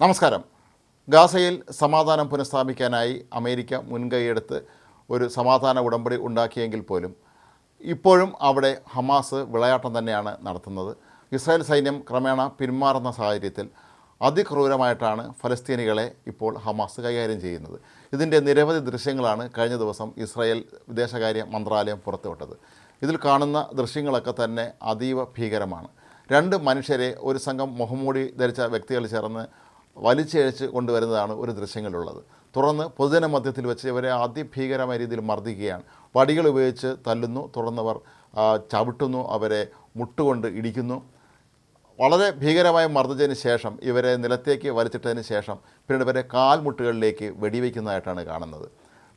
നമസ്കാരം. ഗാസയിൽ സമാധാനം പുനഃസ്ഥാപിക്കാനായി അമേരിക്ക മുൻകൈയെടുത്ത് ഒരു സമാധാന ഉടമ്പടി ഉണ്ടാക്കിയെങ്കിൽ പോലും ഇപ്പോഴും അവിടെ ഹമാസ് വിളയാട്ടം തന്നെയാണ് നടത്തുന്നത്. ഇസ്രായേൽ സൈന്യം ക്രമേണ പിന്മാറുന്ന സാഹചര്യത്തിൽ അതിക്രൂരമായിട്ടാണ് ഫലസ്തീനികളെ ഇപ്പോൾ ഹമാസ് കൈകാര്യം ചെയ്യുന്നത്. ഇതിന്റെ നിരവധി ദൃശ്യങ്ങളാണ് കഴിഞ്ഞ ദിവസം ഇസ്രായേൽ വിദേശകാര്യ മന്ത്രാലയം പുറത്തുവിട്ടത്. ഇതിൽ കാണുന്ന ദൃശ്യങ്ങളൊക്കെ തന്നെ അതീവ ഭീകരമാണ്. രണ്ട് മനുഷ്യരെ ഒരു സംഘം മുഹമ്മൂടി ധരിച്ച വ്യക്തികൾ ചേർന്ന് വലിച്ചിഴച്ച് കൊണ്ടുവരുന്നതാണ് ഒരു ദൃശ്യങ്ങളിലുള്ളത് തുടർന്ന് പൊതുജന മധ്യത്തിൽ വെച്ച് ഇവരെ അതിഭീകരമായ രീതിയിൽ മർദ്ദിക്കുകയാണ്. വടികൾ ഉപയോഗിച്ച് തല്ലുന്നു തുടർന്നവർ ചവിട്ടുന്നു അവരെ മുട്ടുകൊണ്ട് ഇടിക്കുന്നു. വളരെ ഭീകരമായി മർദ്ദിച്ചതിന് ശേഷം ഇവരെ നിലത്തേക്ക് വലിച്ചിട്ടതിന് ശേഷം പിന്നീട് ഇവരെ കാൽമുട്ടുകളിലേക്ക് വെടിവെക്കുന്നതായിട്ടാണ് കാണുന്നത്.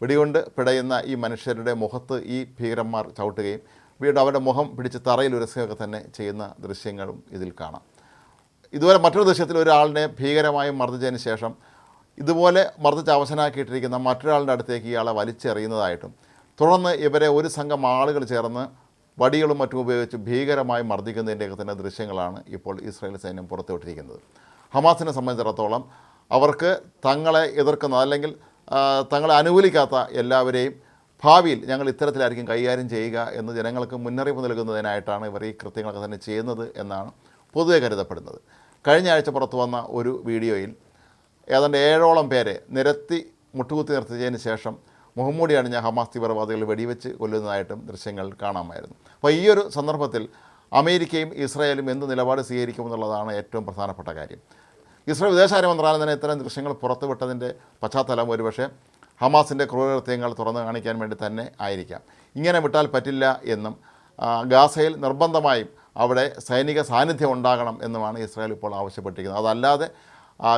വെടികൊണ്ട് പിടയുന്ന ഈ മനുഷ്യരുടെ മുഖത്ത് ഈ ഭീകരന്മാർ ചവിട്ടുകയും വീണ്ടും അവരുടെ മുഖം പിടിച്ച് തറയിൽ ഉരസുകയൊക്കെ തന്നെ ചെയ്യുന്ന ദൃശ്യങ്ങളും ഇതിൽ കാണാം. ഇതുപോലെ മറ്റൊരു ദൃശ്യത്തിൽ ഒരാളിനെ ഭീകരമായി മർദ്ദിച്ചതിന് ശേഷം ഇതുപോലെ മർദ്ദിച്ച് അവശനാക്കിയിട്ടിരിക്കുന്ന മറ്റൊരാളുടെ അടുത്തേക്ക് ഇയാളെ വലിച്ചെറിയുന്നതായിട്ടും തുടർന്ന് ഇവരെ ഒരു സംഘം ആളുകൾ ചേർന്ന് വടികളും മറ്റും ഉപയോഗിച്ച് ഭീകരമായി മർദ്ദിക്കുന്നതിന്റെയൊക്കെ തന്നെ ദൃശ്യങ്ങളാണ് ഇപ്പോൾ ഇസ്രായേൽ സൈന്യം പുറത്തുവിട്ടിരിക്കുന്നത്. ഹമാസിനെ സംബന്ധിച്ചിടത്തോളം അവർക്ക് തങ്ങളെ എതിർക്കുന്ന അല്ലെങ്കിൽ തങ്ങളെ അനുകൂലിക്കാത്ത എല്ലാവരെയും ഭാവിയിൽ ഞങ്ങൾ ഇത്തരത്തിലായിരിക്കും കൈകാര്യം ചെയ്യുക എന്ന് ജനങ്ങൾക്ക് മുന്നറിയിപ്പ് നൽകുന്നതിനായിട്ടാണ് ഇവർ ഈ കൃത്യങ്ങളൊക്കെ തന്നെ ചെയ്യുന്നത് എന്നാണ് പൊതുവെ കരുതപ്പെടുന്നത്. കഴിഞ്ഞ ആഴ്ച പുറത്തു വന്ന ഒരു വീഡിയോയിൽ ഏതാണ്ട് ഏഴോളം പേരെ നിരത്തി മുട്ടുകുത്തി നിർത്തിയതിന് ശേഷം മുഹമ്മൂടി അണിഞ്ഞ ഹമാസ് തീവ്രവാദികൾ വെടിവെച്ച് കൊല്ലുന്നതായിട്ടും ദൃശ്യങ്ങൾ കാണാമായിരുന്നു. അപ്പോൾ ഈ ഒരു സന്ദർഭത്തിൽ അമേരിക്കയും ഇസ്രായേലും എന്ത് നിലപാട് സ്വീകരിക്കുമെന്നുള്ളതാണ് ഏറ്റവും പ്രധാനപ്പെട്ട കാര്യം. ഇസ്രായേൽ വിദേശകാര്യ മന്ത്രാലയം തന്നെ ഇത്തരം ദൃശ്യങ്ങൾ പുറത്തുവിട്ടതിന്റെ പശ്ചാത്തലം ഒരുപക്ഷെ ഹമാസിന്റെ ക്രൂരകൃത്യങ്ങൾ തുറന്നു കാണിക്കാൻ വേണ്ടി തന്നെ ആയിരിക്കാം. ഇങ്ങനെ വിട്ടാൽ പറ്റില്ല എന്നും ഗാസയിൽ നിർബന്ധമായും അവിടെ സൈനിക സാന്നിധ്യം ഉണ്ടാകണം എന്നുമാണ് ഇസ്രായേൽ ഇപ്പോൾ ആവശ്യപ്പെട്ടിരിക്കുന്നത്. അതല്ലാതെ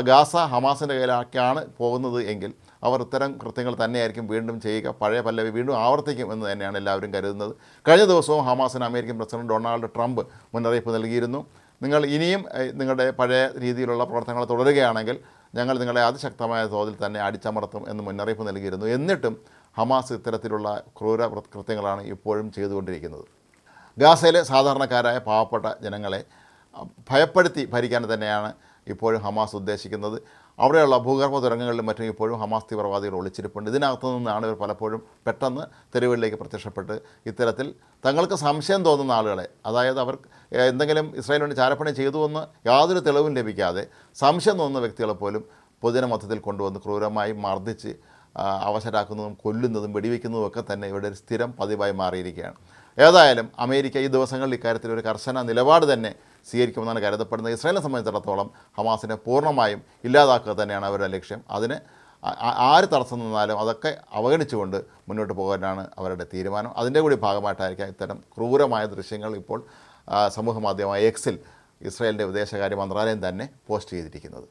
ഗാസ ഹമാസിന്റെ കയ്യിലാക്കിയാണ് പോകുന്നത് എങ്കിൽ അവർ ഇത്തരം കൃത്യങ്ങൾ തന്നെയായിരിക്കും വീണ്ടും ചെയ്യുക. പഴയ പല്ലവി വീണ്ടും ആവർത്തിക്കും എന്ന് തന്നെയാണ് എല്ലാവരും കരുതുന്നത്. കഴിഞ്ഞ ദിവസവും ഹമാസിന് അമേരിക്കൻ പ്രസിഡന്റ് ഡൊണാൾഡ് ട്രംപ് മുന്നറിയിപ്പ് നൽകിയിരുന്നു. നിങ്ങൾ ഇനിയും നിങ്ങളുടെ പഴയ രീതിയിലുള്ള പ്രവർത്തനങ്ങൾ തുടരുകയാണെങ്കിൽ ഞങ്ങൾ നിങ്ങളെ അതിശക്തമായ തോതിൽ തന്നെ അടിച്ചമർത്തും എന്ന് മുന്നറിയിപ്പ് നൽകിയിരുന്നു. എന്നിട്ടും ഹമാസ് ഇത്തരത്തിലുള്ള ക്രൂര കൃത്യങ്ങളാണ് ഇപ്പോഴും ചെയ്തുകൊണ്ടിരിക്കുന്നത്. ഗാസയിലെ സാധാരണക്കാരായ പാവപ്പെട്ട ജനങ്ങളെ ഭയപ്പെടുത്തി ഭരിക്കാൻ തന്നെയാണ് ഇപ്പോഴും ഹമാസ് ഉദ്ദേശിക്കുന്നത്. അവിടെയുള്ള ഭൂഗർഭ തുരങ്കങ്ങളിലും മറ്റും ഇപ്പോഴും ഹമാസ് തീവ്രവാദികൾ ഒളിച്ചിരിപ്പുണ്ട്. ഇതിനകത്തു നിന്നാണ് ഇവർ പലപ്പോഴും പെട്ടെന്ന് തെരുവുകളിലേക്ക് പ്രത്യക്ഷപ്പെട്ട് ഇത്തരത്തിൽ തങ്ങൾക്ക് സംശയം തോന്നുന്ന ആളുകളെ അതായത് അവർ എന്തെങ്കിലും ഇസ്രായേൽ വേണ്ടി ചാരപ്പണി ചെയ്തുവെന്ന് യാതൊരു തെളിവും ലഭിക്കാതെ സംശയം തോന്നുന്ന വ്യക്തികളെ പോലും പൊതുജന മൊത്തത്തിൽ കൊണ്ടുവന്ന് ക്രൂരമായി മർദ്ദിച്ച് അവശരാക്കുന്നതും കൊല്ലുന്നതും വെടിവെക്കുന്നതും ഒക്കെ തന്നെ ഇവിടെ ഒരു സ്ഥിരം പതിവായി മാറിയിരിക്കുകയാണ്. ഏതായാലും അമേരിക്ക ഈ ദിവസങ്ങളിൽ ഇക്കാര്യത്തിൽ ഒരു കർശന നിലപാട് തന്നെ സ്വീകരിക്കുമെന്നാണ് കരുതപ്പെടുന്നത്. ഇസ്രായേലിനെ സംബന്ധിച്ചിടത്തോളം ഹമാസിനെ പൂർണമായും ഇല്ലാതാക്കുക തന്നെയാണ് അവരുടെ ലക്ഷ്യം. അതിന് ആര് തടസ്സം നിന്നാലും അതൊക്കെ അവഗണിച്ചുകൊണ്ട് മുന്നോട്ട് പോകാനാണ് അവരുടെ തീരുമാനം. അതിന്റെ കൂടി ഭാഗമായിട്ടായിരിക്കാം ഇത്തരം ക്രൂരമായ ദൃശ്യങ്ങൾ ഇപ്പോൾ സമൂഹ മാധ്യമമായ എക്സിൽ ഇസ്രായേലിന്റെ വിദേശകാര്യ മന്ത്രാലയം തന്നെ പോസ്റ്റ് ചെയ്തിരിക്കുന്നത്.